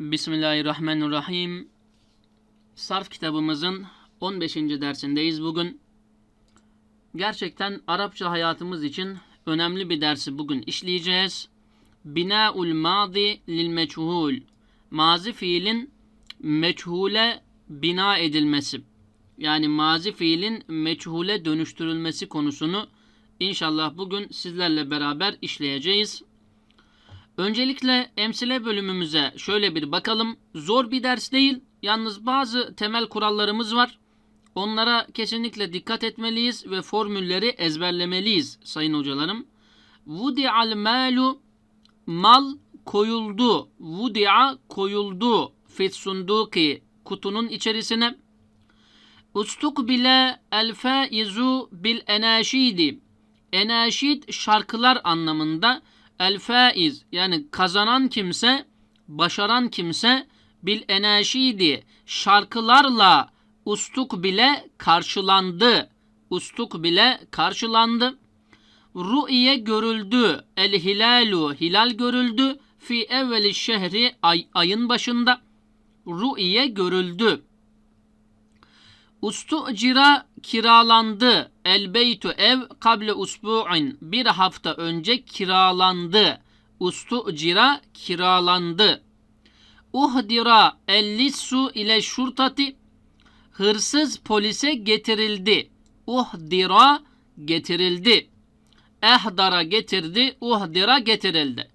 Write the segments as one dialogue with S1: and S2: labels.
S1: Bismillahirrahmanirrahim. Sarf kitabımızın 15. dersindeyiz bugün. Gerçekten Arapça hayatımız için önemli bir dersi bugün işleyeceğiz. Bina'ul madi lil meçhul. Mazi fiilin meçhule bina edilmesi. Yani mazi fiilin meçhule dönüştürülmesi konusunu inşallah bugün sizlerle beraber işleyeceğiz. Öncelikle emsile bölümümüze şöyle bir bakalım. Zor bir ders değil. Yalnız bazı temel kurallarımız var. Onlara kesinlikle dikkat etmeliyiz ve formülleri ezberlemeliyiz sayın hocalarım. Vudi'al malu mal koyuldu. Vudi'a koyuldu. Fit kutunun içerisine. Ustukbile el faizu bil enaşidi. Enaşid şarkılar anlamında el faiz yani kazanan kimse, başaran kimse bil enaşidi şarkılarla ustuk bile karşılandı. Ustuk bile karşılandı. Ru'iye görüldü. El hilalu hilal görüldü. Fi evveli şehri ay, ayın başında. Ru'iye görüldü. Ustu'cira kiralandı. El beytu ev kable usbu'in. Bir hafta önce kiralandı. Ustu'cira kiralandı. Uhdira ellissu ile şurtati. Hırsız polise getirildi. Uhdira getirildi. Ehdara getirdi. Uhdira getirildi.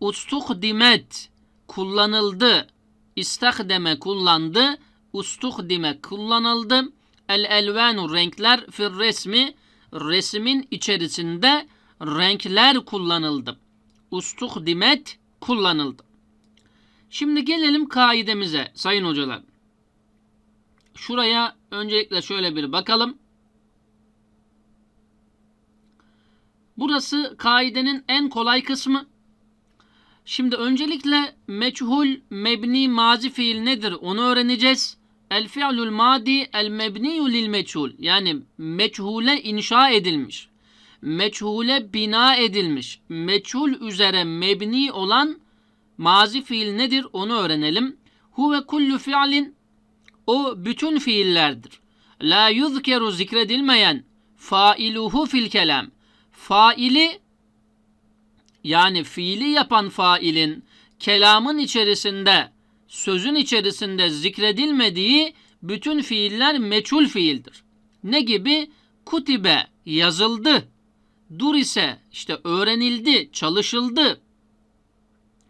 S1: Ustukdimet kullanıldı. İstahdeme kullandı ustuhdime kullanıldı. El elvanu renkler fir resmi resmin içerisinde renkler kullanıldı. Ustuhdimet kullanıldı. Şimdi gelelim kaidemize sayın hocalar. Şuraya öncelikle şöyle bir bakalım. Burası kaidenin en kolay kısmı. Şimdi öncelikle meçhul mebni mazi fiil nedir onu öğreneceğiz. El fi'lul madi el mebniyu lil meçhul. Yani meçhule inşa edilmiş. Meçhule bina edilmiş. Meçhul üzere mebni olan mazi fiil nedir onu öğrenelim. Huve kullu fi'lin o bütün fiillerdir. La yuzkeru zikredilmeyen failuhu fil kelam. Faili yani fiili yapan failin kelamın içerisinde, sözün içerisinde zikredilmediği bütün fiiller meçhul fiildir. Ne gibi? Kutibe yazıldı. Dur ise işte öğrenildi, çalışıldı.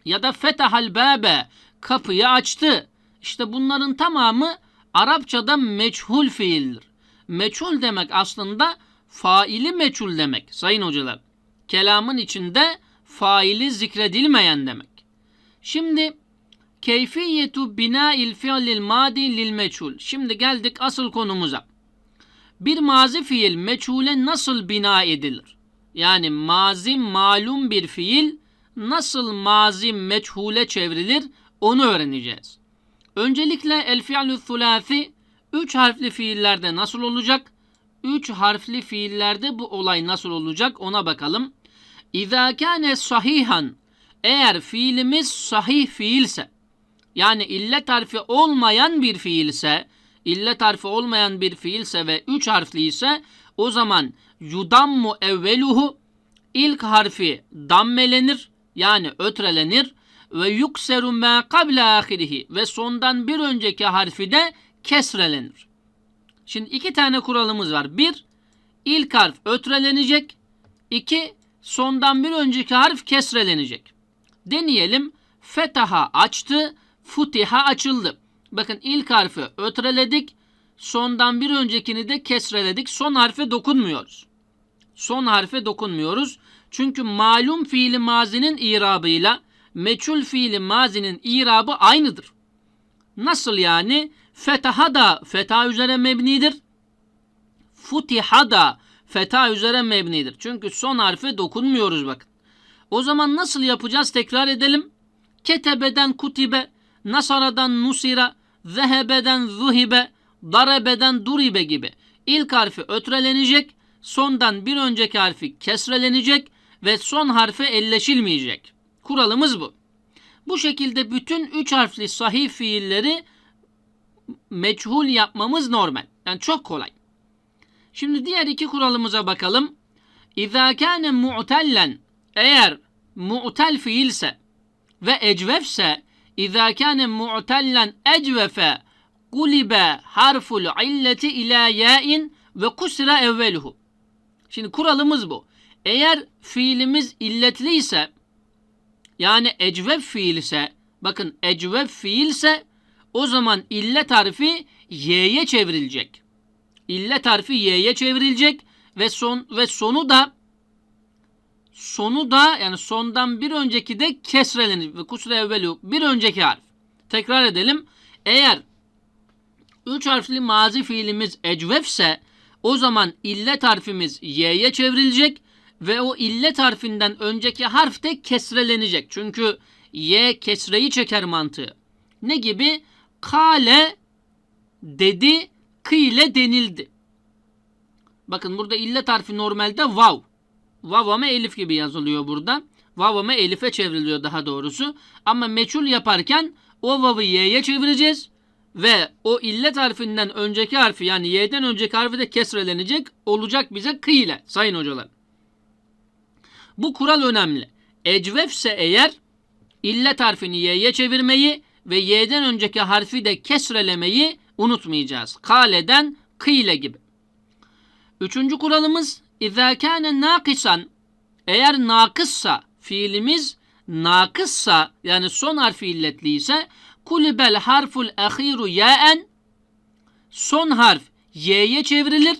S1: Ya da fetahal babe kapıyı açtı. İşte bunların tamamı Arapçada meçhul fiildir. Meçhul demek aslında faili meçhul demek sayın hocalar. Kelamın içinde faili zikredilmeyen demek. Şimdi keyfiyetu bina'il fi'lil madi lil meçhul. Şimdi geldik asıl konumuza. Bir mazi fiil meçhule nasıl bina edilir? Yani mazi malum bir fiil nasıl mazi meçhule çevrilir onu öğreneceğiz. Öncelikle el fi'lü thulâfi üç harfli fiillerde nasıl olacak? Üç harfli fiillerde bu olay nasıl olacak ona bakalım. İzâ kâne sahihan eğer fiilimiz sahih fiilse yani illet harfi olmayan bir fiilse illet harfi olmayan bir fiilse ve üç harfli ise o zaman yudammu evveluhu ilk harfi dammelenir yani ötrelenir ve yukseru ma qabla ahirihi ve sondan bir önceki harfi de kesrelenir. Şimdi iki tane kuralımız var. Bir, ilk harf ötrelenecek. İki, sondan bir önceki harf kesrelenecek. Deneyelim. Fetaha açtı, futiha açıldı. Bakın ilk harfi ötreledik, sondan bir öncekini de kesreledik. Son harfe dokunmuyoruz. Son harfe dokunmuyoruz. Çünkü malum fiili mazinin irabıyla meçhul fiili mazinin irabı aynıdır. Nasıl yani? Fetaha da feta üzere mebnidir. Futiha da feta üzere mebnidir. Çünkü son harfe dokunmuyoruz bakın. O zaman nasıl yapacağız tekrar edelim. Ketebeden kutibe, nasaradan nusira, zehebeden zuhibe, darebeden duribe gibi. İlk harfi ötrelenecek, sondan bir önceki harfi kesrelenecek ve son harfe elleşilmeyecek. Kuralımız bu. Bu şekilde bütün üç harfli sahih fiilleri meçhul yapmamız normal. Yani çok kolay. Şimdi diğer iki kuralımıza bakalım. İzâ kâne mu'tellen eğer mu'tel fiilse ve ecvefse İzâ kâne mu'tellen ecvefe gulibe harful illeti ila ya'in ve kusra evveluhu. Şimdi kuralımız bu. Eğer fiilimiz illetli ise yani ecvef fiil ise bakın ecvef fiilse o zaman illet harfi y'ye çevrilecek. İllet harfi y'ye çevrilecek ve son ve sonu da sonu da yani sondan bir önceki de kesrelenir ve kusre evvelu bir önceki harf. Tekrar edelim. Eğer üç harfli mazi fiilimiz ecvefse o zaman illet harfimiz y'ye çevrilecek ve o illet harfinden önceki harf de kesrelenecek. Çünkü y kesreyi çeker mantığı. Ne gibi? Kale dedi, kıyle denildi. Bakın burada illet harfi normalde vav. Vav ama elif gibi yazılıyor burada. Vav ama elife çevriliyor daha doğrusu. Ama meçhul yaparken o vav'ı y'ye çevireceğiz. Ve o illet harfinden önceki harfi yani y'den önceki harfi de kesrelenecek. Olacak bize kı ile sayın hocalar. Bu kural önemli. Ecvefse eğer illet harfini y'ye çevirmeyi ve y'den önceki harfi de kesrelemeyi unutmayacağız. Kale'den kıyle gibi. Üçüncü kuralımız İzâ kâne nâkisan eğer nakıssa fiilimiz nakıssa yani son harfi illetliyse kulibel harful ahiru yaen son harf y'ye çevrilir.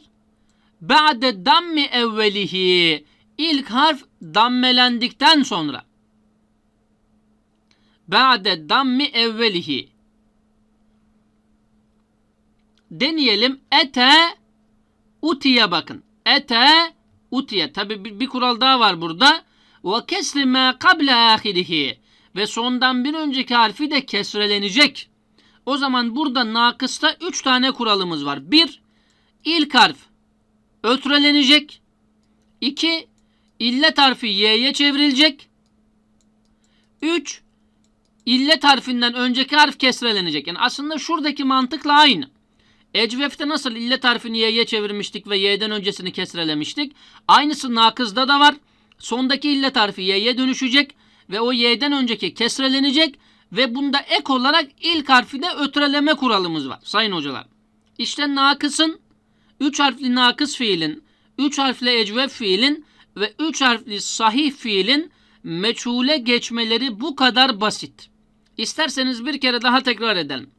S1: Ba'de dammi evvelihi ilk harf dammelendikten sonra. Ba'de dammi evvelihi. Deneyelim. Ete utiye bakın ete utiye tabi bir, bir kural daha var burada ve kesri ma kable ahirihi ve sondan bir önceki harfi de kesrelenecek. O zaman burada nakısta üç tane kuralımız var. Bir, ilk harf ötrelenecek. İki, illet harfi y'ye çevrilecek. Üç, illet harfinden önceki harf kesrelenecek. Yani aslında şuradaki mantıkla aynı. Ecvef'te nasıl illet harfini y'ye çevirmiştik ve y'den öncesini kesrelemiştik. Aynısı nakızda da var. Sondaki illet harfi y'ye dönüşecek ve o y'den önceki kesrelenecek ve bunda ek olarak ilk harfi de ötreleme kuralımız var sayın hocalar. İşte nakısın, üç harfli nakıs fiilin, üç harfli ecvef fiilin ve üç harfli sahih fiilin meçhule geçmeleri bu kadar basit. İsterseniz bir kere daha tekrar edelim.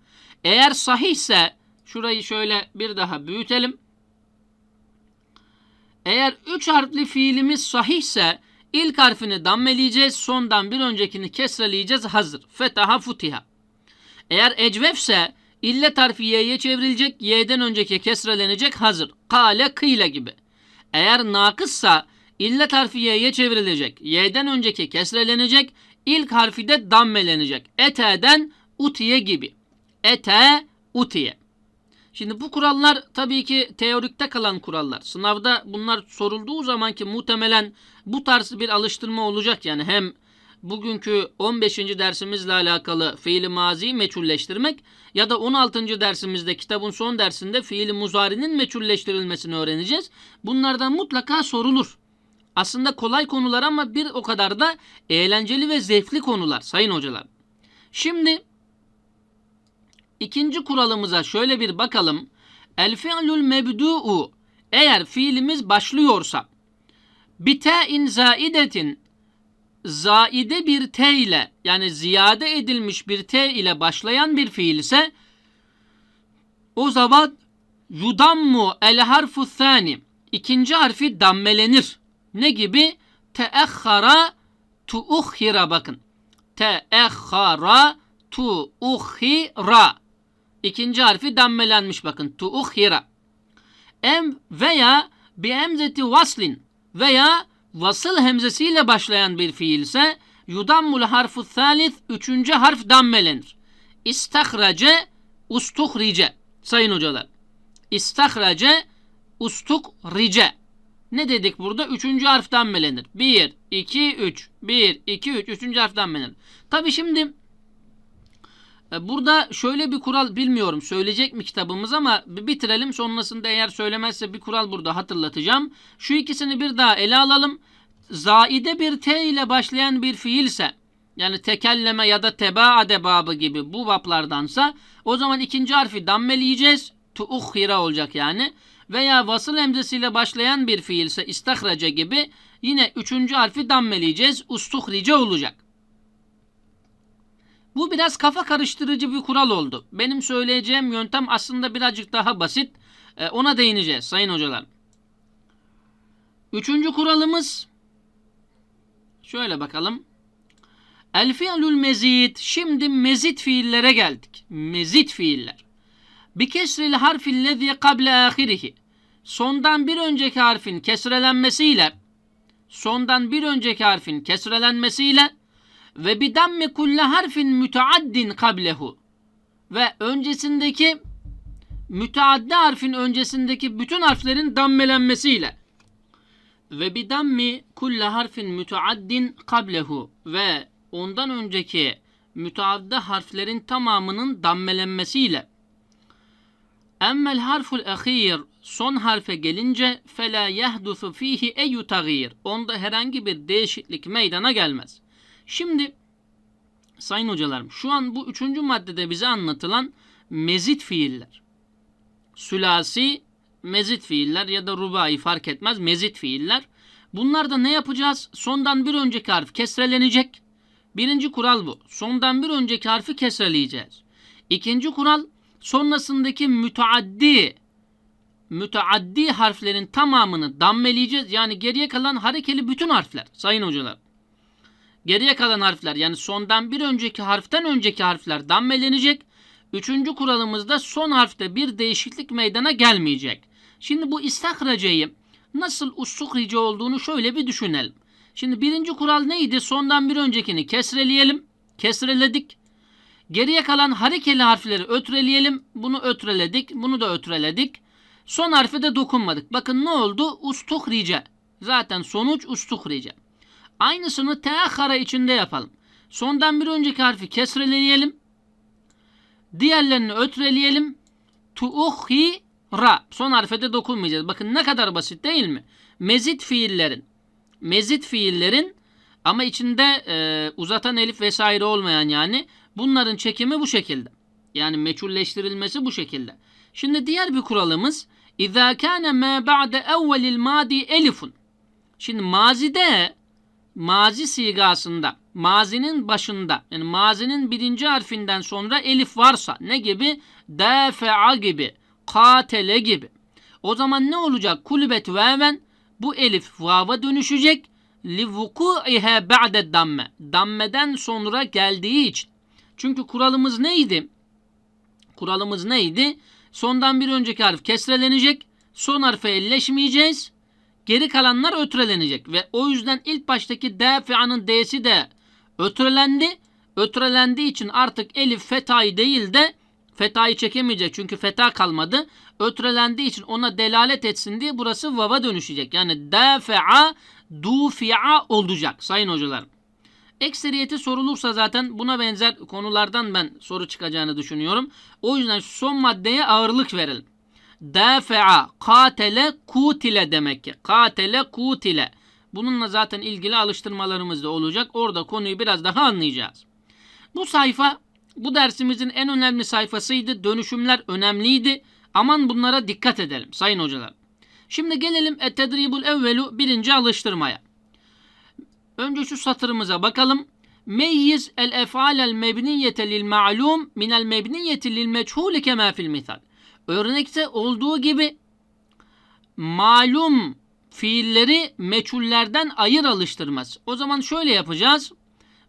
S1: Eğer sahihse şurayı şöyle bir daha büyütelim. Eğer üç harfli fiilimiz sahihse ilk harfini dammeleyeceğiz. Sondan bir öncekini kesreleyeceğiz. Hazır. Fetaha futiha. Eğer ecvefse illet harfi y'ye çevrilecek. Y'den önceki kesrelenecek. Hazır. Kale kıyle gibi. Eğer nakıssa illet harfi y'ye çevrilecek. Y'den önceki kesrelenecek. İlk harfi de dammelenecek. Ete'den utiye gibi. Ete utiye. Şimdi bu kurallar tabii ki teorikte kalan kurallar. Sınavda bunlar sorulduğu zaman ki muhtemelen bu tarz bir alıştırma olacak. Yani hem bugünkü 15. dersimizle alakalı fiili maziyi meçhulleştirmek ya da 16. dersimizde kitabın son dersinde fiili muzarinin meçhulleştirilmesini öğreneceğiz. Bunlardan mutlaka sorulur. Aslında kolay konular ama bir o kadar da eğlenceli ve zevkli konular sayın hocalar. Şimdi İkinci kuralımıza şöyle bir bakalım. El fi'lul mebdu'u eğer fiilimiz başlıyorsa bite'in zaidetin zaide bir t ile yani ziyade edilmiş bir t ile başlayan bir fiil ise o zaman yudammu el harfu thani ikinci harfi dammelenir. Ne gibi? Teehhara tuukhira bakın. Teehhara tuukhira İkinci harfi dammelenmiş bakın. Tuukhira. Em veya bi emzeti vaslin veya vasıl hemzesiyle başlayan bir fiil ise yudammul harfu thalith üçüncü harf dammelenir. İstahrace ustuhrice. Sayın hocalar. İstahrace ustukrice. Ne dedik burada? Üçüncü harf dammelenir. Bir, iki, üç. Bir, iki, üç. Üçüncü harf dammelenir. Tabi şimdi Burada şöyle bir kural bilmiyorum söyleyecek mi kitabımız ama bitirelim sonrasında eğer söylemezse bir kural burada hatırlatacağım. Şu ikisini bir daha ele alalım. Zaide bir T ile başlayan bir fiilse yani tekelleme ya da tebaa debabı gibi bu vaplardansa o zaman ikinci harfi dammeleyeceğiz. Tuukhira olacak yani. Veya vasıl emzesiyle başlayan bir fiilse istahraca gibi yine üçüncü harfi dammeleyeceğiz. Ustuhrice olacak. Bu biraz kafa karıştırıcı bir kural oldu. Benim söyleyeceğim yöntem aslında birazcık daha basit. Ee, ona değineceğiz sayın hocalar. Üçüncü kuralımız şöyle bakalım. El fi'lül mezid. Şimdi mezit fiillere geldik. Mezit fiiller. Bi kesril harfillezi kable ahirihi. Sondan bir önceki harfin kesrelenmesiyle sondan bir önceki harfin kesrelenmesiyle ve bir damme kulle harfin müteaddin kablehu. Ve öncesindeki müteaddi harfin öncesindeki bütün harflerin dammelenmesiyle. Ve bir dammi kulle harfin müteaddin kablehu. Ve ondan önceki müteaddi harflerin tamamının dammelenmesiyle. Emmel harful ahir son harfe gelince fela yahdusu fihi eyu tagir onda herhangi bir değişiklik meydana gelmez. Şimdi sayın hocalarım şu an bu üçüncü maddede bize anlatılan mezit fiiller. Sülasi mezit fiiller ya da rubai fark etmez mezit fiiller. Bunlarda ne yapacağız? Sondan bir önceki harf kesrelenecek. Birinci kural bu. Sondan bir önceki harfi kesreleyeceğiz. İkinci kural sonrasındaki müteaddi müteaddi harflerin tamamını dammeleyeceğiz. Yani geriye kalan harekeli bütün harfler sayın hocalar. Geriye kalan harfler yani sondan bir önceki harften önceki harfler dammelenecek. Üçüncü kuralımızda son harfte bir değişiklik meydana gelmeyecek. Şimdi bu istakracayı nasıl ussukrice olduğunu şöyle bir düşünelim. Şimdi birinci kural neydi? Sondan bir öncekini kesreleyelim. Kesreledik. Geriye kalan harekeli harfleri ötreleyelim. Bunu ötreledik. Bunu da ötreledik. Son harfe de dokunmadık. Bakın ne oldu? Ustuhrice. Zaten sonuç ustuhrice. Aynısını teahhara içinde yapalım. Sondan bir önceki harfi kesreleyelim. Diğerlerini ötreleyelim. Tuuhi ra. Son harfe de dokunmayacağız. Bakın ne kadar basit değil mi? Mezit fiillerin. Mezit fiillerin ama içinde e, uzatan elif vesaire olmayan yani bunların çekimi bu şekilde. Yani meçhulleştirilmesi bu şekilde. Şimdi diğer bir kuralımız İzâ kâne mâ ba'de evvelil mâdi elifun. Şimdi mazide mazi sigasında mazinin başında yani mazinin birinci harfinden sonra elif varsa ne gibi? Dâfe'a gibi, katele gibi. O zaman ne olacak? Kulübet veven bu elif vava dönüşecek. Li vuku'ihe ba'de damme. Dammeden sonra geldiği için. Çünkü kuralımız neydi? Kuralımız neydi? Sondan bir önceki harf kesrelenecek. Son harfe elleşmeyeceğiz. Geri kalanlar ötrelenecek. Ve o yüzden ilk baştaki D fi'anın D'si de ötrelendi. Ötrelendiği için artık elif fetayı değil de fetayı çekemeyecek. Çünkü feta kalmadı. Ötrelendiği için ona delalet etsin diye burası vava dönüşecek. Yani D fi'a du fi'a olacak sayın hocalarım. Ekseriyeti sorulursa zaten buna benzer konulardan ben soru çıkacağını düşünüyorum. O yüzden son maddeye ağırlık verelim. Dafi'a, katele, kutile demek ki. Katele, kutile. Bununla zaten ilgili alıştırmalarımız da olacak. Orada konuyu biraz daha anlayacağız. Bu sayfa bu dersimizin en önemli sayfasıydı. Dönüşümler önemliydi. Aman bunlara dikkat edelim sayın hocalar. Şimdi gelelim et-tedribul evvelu birinci alıştırmaya. Önce şu satırımıza bakalım. Meyyiz el ef'alel mebniyete lil ma'lum minel mebniyeti lil meçhul kema fil misal. Örnekte olduğu gibi malum fiilleri meçhullerden ayır alıştırmaz. O zaman şöyle yapacağız.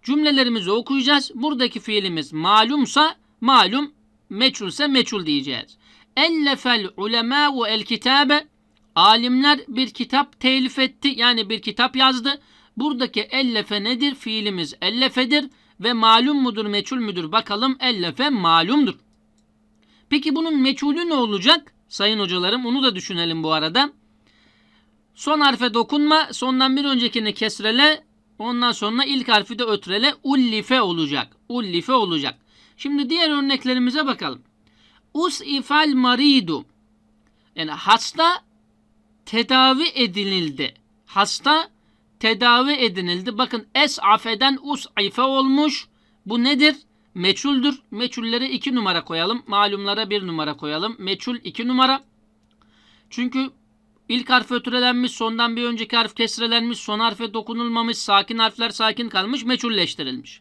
S1: Cümlelerimizi okuyacağız. Buradaki fiilimiz malumsa malum, meçhulse meçhul diyeceğiz. Ellefel ulemâ'u el kitabe Alimler bir kitap telif etti. Yani bir kitap yazdı. Buradaki ellefe nedir? Fiilimiz ellefedir ve malum mudur, meçhul müdür? Bakalım ellefe malumdur. Peki bunun meçhulü ne olacak? Sayın hocalarım onu da düşünelim bu arada. Son harfe dokunma, sondan bir öncekini kesrele, ondan sonra ilk harfi de ötrele, ullife olacak. Ullife olacak. Şimdi diğer örneklerimize bakalım. Us'ifal maridu. Yani hasta tedavi edilildi. Hasta tedavi edilildi. Bakın es'afeden us'ife olmuş. Bu nedir? Meçhuldür. Meçhullere iki numara koyalım. Malumlara bir numara koyalım. Meçhul iki numara. Çünkü ilk harf ötürelenmiş, sondan bir önceki harf kesrelenmiş, son harfe dokunulmamış, sakin harfler sakin kalmış, meçhulleştirilmiş.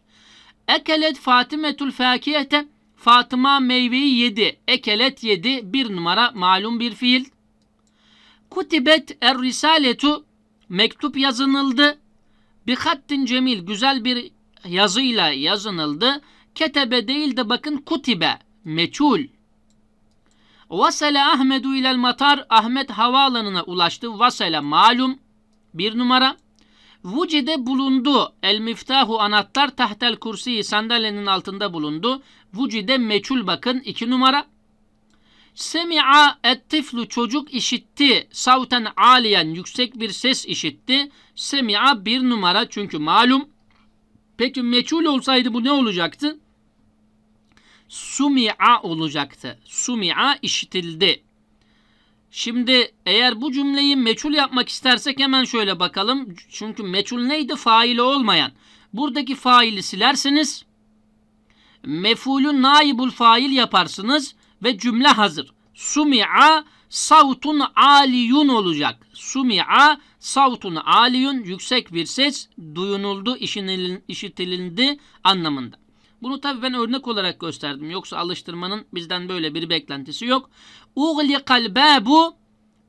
S1: Ekelet Fatimetül fakiyete Fatıma meyveyi yedi. Ekelet yedi. Bir numara malum bir fiil. Kutibet er risaletu mektup yazınıldı. Bir hattin cemil güzel bir yazıyla yazınıldı. Ketebe değil de bakın kutibe meçhul. Vasele Ahmedu ilel matar Ahmet havaalanına ulaştı. Vasele malum bir numara. Vucide bulundu. El miftahu anahtar tahtel kursiyi sandalyenin altında bulundu. Vucide meçhul bakın iki numara. Semi'a ettiflu çocuk işitti. Savten aliyen yüksek bir ses işitti. Semi'a bir numara çünkü malum. Peki meçhul olsaydı bu ne olacaktı? Sumi'a olacaktı. Sumi'a işitildi. Şimdi eğer bu cümleyi meçhul yapmak istersek hemen şöyle bakalım. Çünkü meçhul neydi? Faili olmayan. Buradaki faili silersiniz. Mefulün naibul fail yaparsınız ve cümle hazır. Sumi'a savtun aliyun olacak. Sumi'a savtun aliyun yüksek bir ses duyunuldu, işitilindi anlamında. Bunu tabii ben örnek olarak gösterdim. Yoksa alıştırmanın bizden böyle bir beklentisi yok. Uğlikal babu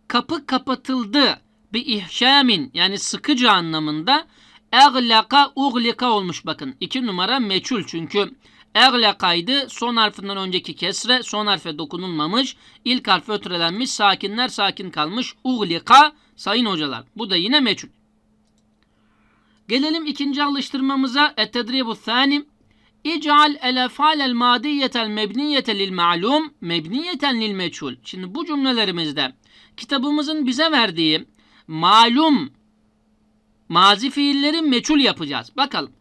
S1: kapı kapatıldı. Bir ihşamin yani sıkıcı anlamında. Eglaka uglika olmuş bakın. iki numara meçhul çünkü eglakaydı. Son harfinden önceki kesre son harfe dokunulmamış. İlk harf ötürelenmiş. Sakinler sakin kalmış. Uglika sayın hocalar. Bu da yine meçhul. Gelelim ikinci alıştırmamıza. Et-tedribu thani. İcal el efalel madiyetel mebniyete lil ma'lum mebniyeten lil meçhul. Şimdi bu cümlelerimizde kitabımızın bize verdiği malum mazi fiilleri meçhul yapacağız. Bakalım.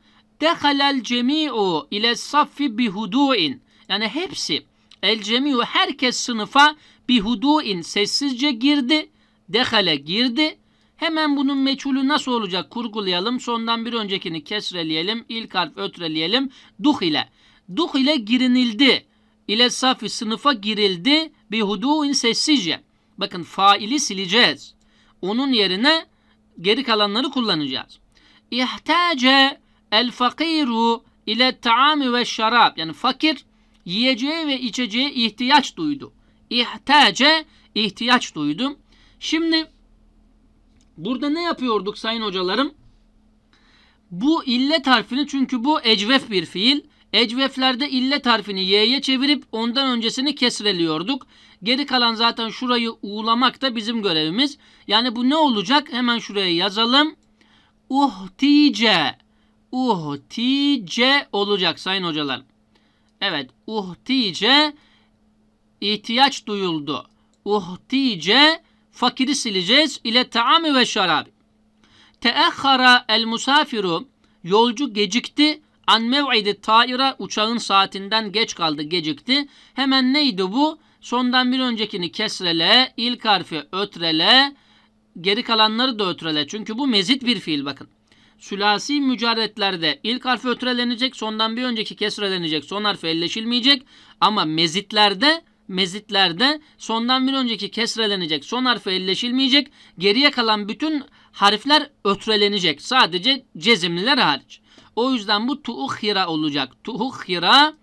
S1: Dehalel cemi'u ile saffi bihudu'in. Yani hepsi el cemi'u herkes sınıfa bihudu'in sessizce girdi. Dehale girdi. Hemen bunun meçhulü nasıl olacak kurgulayalım. Sondan bir öncekini kesreleyelim. İlk harf ötreleyelim. Duh ile. Duh ile girinildi. İle safi sınıfa girildi. Bihudu'in sessizce. Bakın faili sileceğiz. Onun yerine geri kalanları kullanacağız. İhtace el fakiru ile taami ve şarap. Yani fakir yiyeceğe ve içeceğe ihtiyaç duydu. İhtace ihtiyaç duydu. Şimdi Burada ne yapıyorduk sayın hocalarım? Bu illet harfini çünkü bu ecvef bir fiil. Ecveflerde illet harfini y'ye çevirip ondan öncesini kesreliyorduk. Geri kalan zaten şurayı uğulamak da bizim görevimiz. Yani bu ne olacak? Hemen şuraya yazalım. Uhtice. Uhtice olacak sayın hocalar. Evet. Uhtice ihtiyaç duyuldu. Uhtice fakiri sileceğiz ile taami ve şarab. Teahhara el musafiru yolcu gecikti an mev'idi taira uçağın saatinden geç kaldı gecikti. Hemen neydi bu? Sondan bir öncekini kesrele, ilk harfi ötrele, geri kalanları da ötrele. Çünkü bu mezit bir fiil bakın. Sülasi mücarretlerde ilk harfi ötrelenecek, sondan bir önceki kesrelenecek, son harfi elleşilmeyecek. Ama mezitlerde mezitlerde sondan bir önceki kesrelenecek, son harfi elleşilmeyecek, geriye kalan bütün harfler ötrelenecek. Sadece cezimliler hariç. O yüzden bu tuukhira olacak. Tuukhira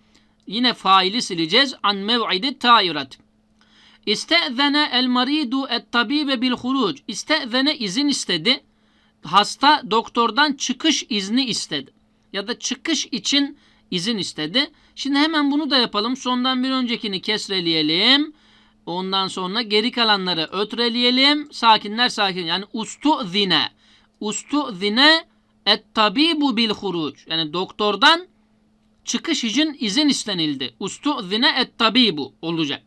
S1: yine faili sileceğiz. An mev'idi tairat. İste'zene el maridu et tabibe bil huruc. İste'zene izin istedi. Hasta doktordan çıkış izni istedi. Ya da çıkış için izin istedi. Şimdi hemen bunu da yapalım. Sondan bir öncekini kesreleyelim. Ondan sonra geri kalanları ötreleyelim. Sakinler sakin. Yani ustu zine. Ustu zine et tabibu bil huruc. Yani doktordan çıkış için izin istenildi. Ustu zine et tabibu olacak.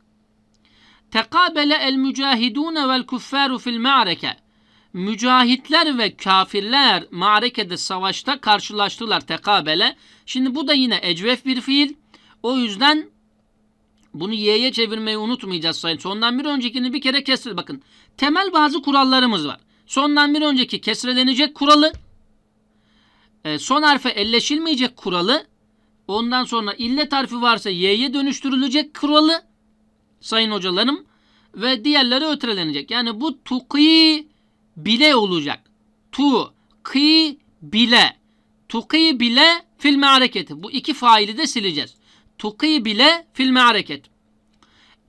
S1: Tekabele el mücahidune vel kuffaru fil ma'reke. Mücahitler ve kafirler ma'rekede savaşta karşılaştılar tekabele. Şimdi bu da yine ecvef bir fiil. O yüzden bunu y'ye çevirmeyi unutmayacağız sayın. Sondan bir öncekini bir kere kesre. Bakın temel bazı kurallarımız var. Sondan bir önceki kesrelenecek kuralı, e, son harfe elleşilmeyecek kuralı, ondan sonra illet harfi varsa y'ye dönüştürülecek kuralı, sayın hocalarım, ve diğerleri ötrelenecek. Yani bu tuki bile olacak. Tu, ki, bile. Tuki bile filme hareketi. Bu iki faili de sileceğiz. Tuki bile filme hareket.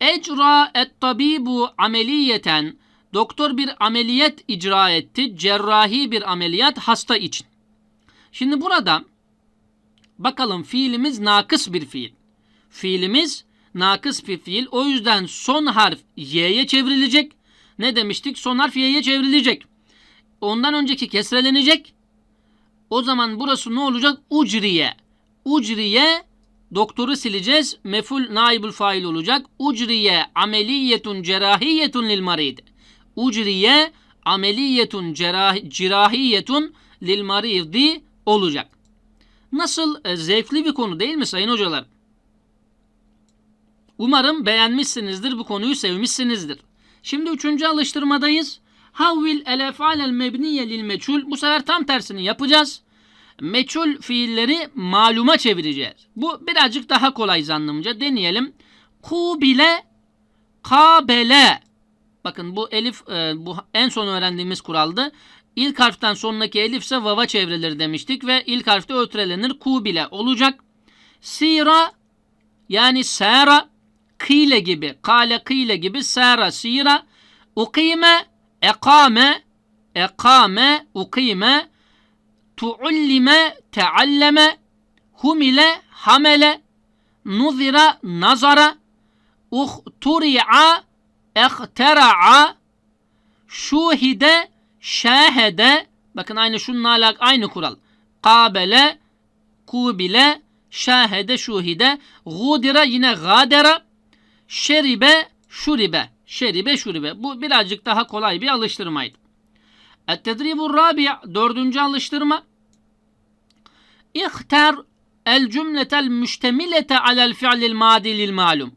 S1: Ecra et tabibu ameliyeten. Doktor bir ameliyat icra etti. Cerrahi bir ameliyat hasta için. Şimdi burada bakalım fiilimiz nakıs bir fiil. Fiilimiz nakıs bir fiil. O yüzden son harf y'ye çevrilecek. Ne demiştik? Son harf y'ye çevrilecek. Ondan önceki kesrelenecek. O zaman burası ne olacak? Ucriye. Ucriye doktoru sileceğiz. Meful naibul fail olacak. Ucriye ameliyetun cerahiyetun lil marid. Ucriye ameliyetun cerah cirahiyetun lil maridi olacak. Nasıl e, zevkli bir konu değil mi sayın hocalar? Umarım beğenmişsinizdir, bu konuyu sevmişsinizdir. Şimdi üçüncü alıştırmadayız. Havvil el ef'alel mebniye lil meçhul. Bu sefer tam tersini yapacağız. Meçhul fiilleri maluma çevireceğiz. Bu birazcık daha kolay zannımca. Deneyelim. Kubile, kabele. Bakın bu elif e, bu en son öğrendiğimiz kuraldı. İlk harften sonraki elif ise vava çevrilir demiştik ve ilk harfte ötrelenir. Kubile olacak. Sira yani sera kile gibi, kale kile gibi sera sira ukime ekame ekame ukime tuullime tealleme humile hamele nuzira nazara uhturi'a ehtera'a şuhide şahede bakın aynı şununla alak aynı kural kabele kubile şahede şuhide gudira yine gadera şeribe şuribe şeribe şuribe bu birazcık daha kolay bir alıştırmaydı. Et-tedribu rabi' dördüncü alıştırma İhtar el cümletel müştemilete alel fi'lil madi lil malum.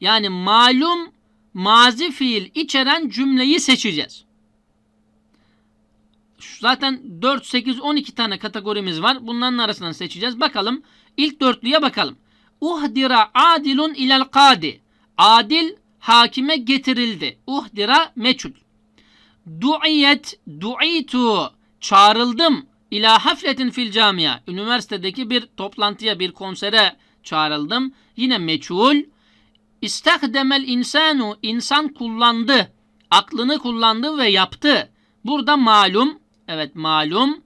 S1: Yani malum mazi fiil içeren cümleyi seçeceğiz. Zaten 4, 8, 12 tane kategorimiz var. Bunların arasından seçeceğiz. Bakalım. İlk dörtlüye bakalım. Uhdira adilun ilel kadi. Adil hakime getirildi. Uhdira meçhul. Du'iyet, du'itu. Çağrıldım. İlâ hafletin fil camia. Üniversitedeki bir toplantıya, bir konsere çağrıldım. Yine meçhul. İstahdemel insanu. insan kullandı. Aklını kullandı ve yaptı. Burada malum. Evet malum.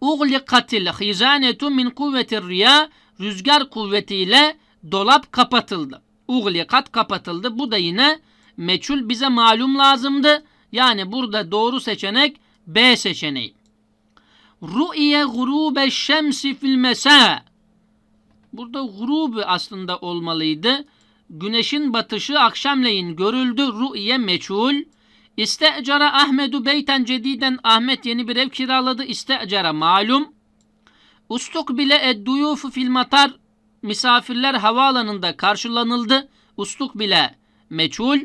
S1: Uglikatil hizanetu min kuvvetir riya. Rüzgar kuvvetiyle dolap kapatıldı. Uglikat kapatıldı. Bu da yine meçhul bize malum lazımdı. Yani burada doğru seçenek B seçeneği. Ru'iye gurube şemsi fil mesa. Burada gurubu aslında olmalıydı. Güneşin batışı akşamleyin görüldü. Ru'iye meçhul. İste'cara Ahmedu beyten cediden Ahmet yeni bir ev kiraladı. İste'cara malum. Ustuk bile edduyufu fil matar misafirler havaalanında karşılanıldı. Ustuk bile meçhul.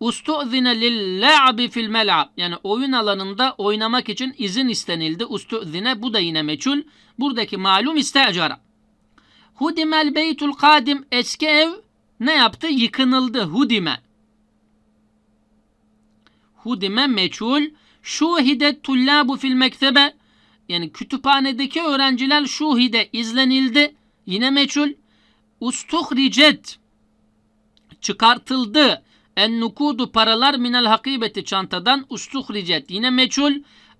S1: Ustu'zine lil la'bi fil mel'ab. Yani oyun alanında oynamak için izin istenildi. Ustu'zine bu da yine meçhul. Buradaki malum iste'cara. Hudimel beytul kadim eski ev ne yaptı? Yıkınıldı. Hudime. Hudime meçhul. Şuhide tullabu fil mektebe. Yani kütüphanedeki öğrenciler şuhide izlenildi. Yine meçhul. Ustuhricet. Çıkartıldı. En nukudu paralar minel hakibeti çantadan ustuhricet. Yine meçhul.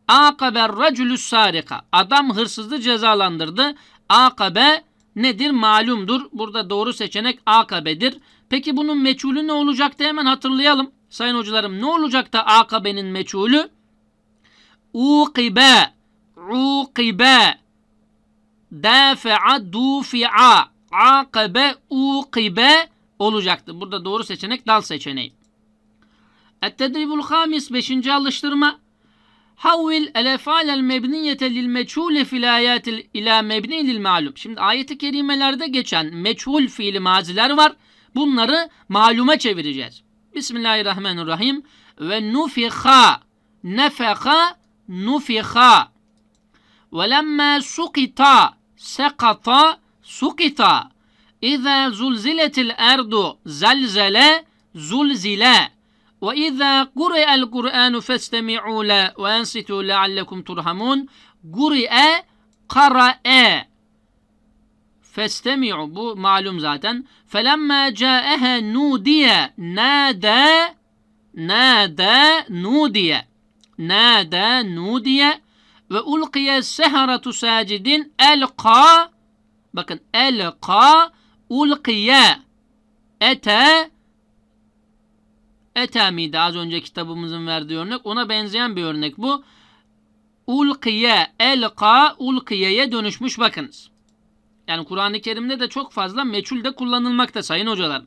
S1: Akaber racülüs sarika. Adam hırsızı cezalandırdı. Akabe nedir? Malumdur. Burada doğru seçenek akabedir. Peki bunun meçhulü ne olacaktı? Hemen hatırlayalım. Sayın hocalarım ne olacak da akabenin meçhulü? Uqibe. Uqibe. Dafi'a dufi'a. Akabe uqibe olacaktı. Burada doğru seçenek dal seçeneği. Et-tedribul hamis 5. alıştırma. Havvil el-efalel mebniyete lil meçhule fil ayatil ila mebni lil malum. Şimdi ayeti kerimelerde geçen meçhul fiili maziler var. Bunları maluma çevireceğiz. Bismillahirrahmanirrahim. Ve nufiha nefeha nufiha ve lemma sukita sekata سقط. إذا زلزلت الأرض زلزل زلزلا. وإذا قرئ القرآن فاستمعوا له وأنصتوا لعلكم ترحمون. قرئ قرأ. فاستمعوا بو معلوم ذاتا. فَلَمَّا جَاءَهَا نُودِيَ نَادَى نَادَى نُودِيَ. نَادَى نُودِيَ. وَأُلْقِيَ السَّهَرَةُ سَاجِدِينَ أَلْقَى bakın elqa ulkiye ete ete miydi az önce kitabımızın verdiği örnek ona benzeyen bir örnek bu ulkiye elqa ulkiyeye dönüşmüş bakınız yani Kur'an-ı Kerim'de de çok fazla meçhul de kullanılmakta sayın hocalarım.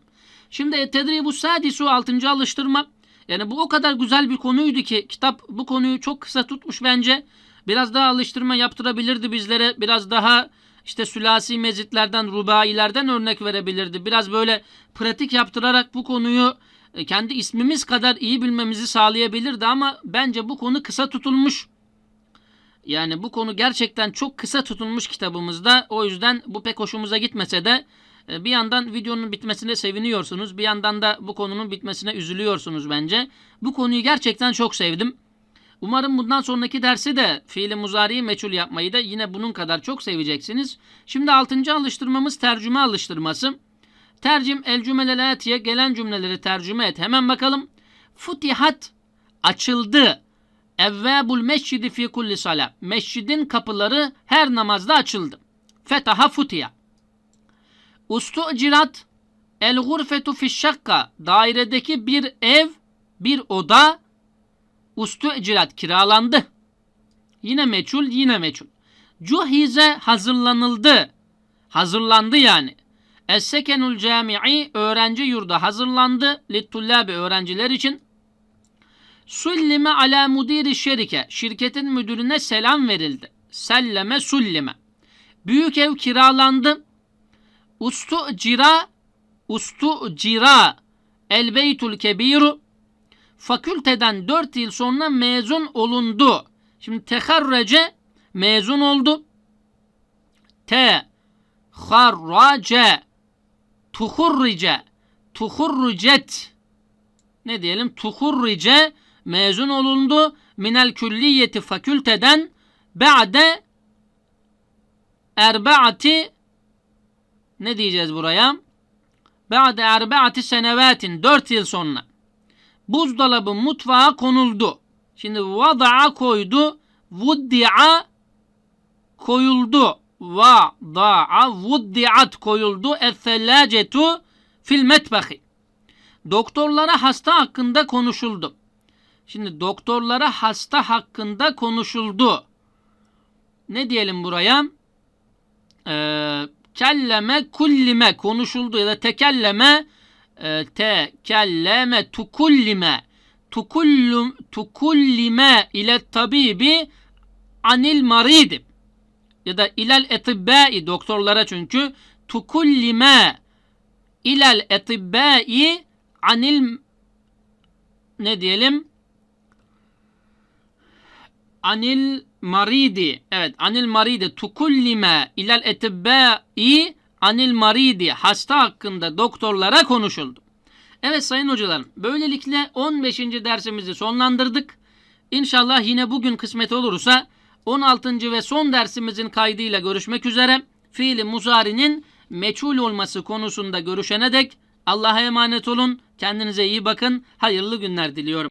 S1: Şimdi tedribu sadisu 6. alıştırma. Yani bu o kadar güzel bir konuydu ki kitap bu konuyu çok kısa tutmuş bence. Biraz daha alıştırma yaptırabilirdi bizlere. Biraz daha işte sülasi mezitlerden, rubailerden örnek verebilirdi. Biraz böyle pratik yaptırarak bu konuyu e, kendi ismimiz kadar iyi bilmemizi sağlayabilirdi ama bence bu konu kısa tutulmuş. Yani bu konu gerçekten çok kısa tutulmuş kitabımızda. O yüzden bu pek hoşumuza gitmese de e, bir yandan videonun bitmesine seviniyorsunuz. Bir yandan da bu konunun bitmesine üzülüyorsunuz bence. Bu konuyu gerçekten çok sevdim. Umarım bundan sonraki dersi de fiili muzariyi meçhul yapmayı da yine bunun kadar çok seveceksiniz. Şimdi 6. alıştırmamız tercüme alıştırması. Tercim el cümelel atiye gelen cümleleri tercüme et. Hemen bakalım. Futihat açıldı. Evvabul mescidi fi kulli salah. Mescidin kapıları her namazda açıldı. Fetaha futiya. Ustu'cirat el gurfetu fi şakka. Dairedeki bir ev, bir oda ustu'cirat kiralandı. Yine meçhul, yine meçhul. Cuhize hazırlanıldı. Hazırlandı yani. Es-sekenul cami'i öğrenci yurda hazırlandı. Littullabi öğrenciler için. Sullime ala mudiri şerike. Şirketin müdürüne selam verildi. Selleme sullime. Büyük ev kiralandı. Ustu cira ustu cira el beytul kebiru fakülteden 4 yıl sonra mezun olundu. Şimdi teharrece mezun oldu. Te harrace tuhurrice tuhurricet ne diyelim tuhurrice mezun olundu minel külliyeti fakülteden ba'de erbaati ne diyeceğiz buraya? Ba'de erbaati senevatin 4 yıl sonra buzdolabı mutfağa konuldu. Şimdi vada'a koydu, vuddi'a koyuldu. Vada'a vuddi'at koyuldu. Ethellâcetu fil metbahi. Doktorlara hasta hakkında konuşuldu. Şimdi doktorlara hasta hakkında konuşuldu. Ne diyelim buraya? Ee, kelleme kullime konuşuldu ya da tekelleme e, tekelleme tukullime. Tukullum tukullime ile tabibi anil maridi ya da ilel etibbai doktorlara çünkü tukullime ilel etibbai anil ne diyelim? Anil maridi. Evet anil maridi. Tukullime ilel etibbai anil maridi hasta hakkında doktorlara konuşuldu. Evet sayın hocalarım böylelikle 15. dersimizi sonlandırdık. İnşallah yine bugün kısmet olursa 16. ve son dersimizin kaydıyla görüşmek üzere. Fiili muzarinin meçhul olması konusunda görüşene dek Allah'a emanet olun. Kendinize iyi bakın. Hayırlı günler diliyorum.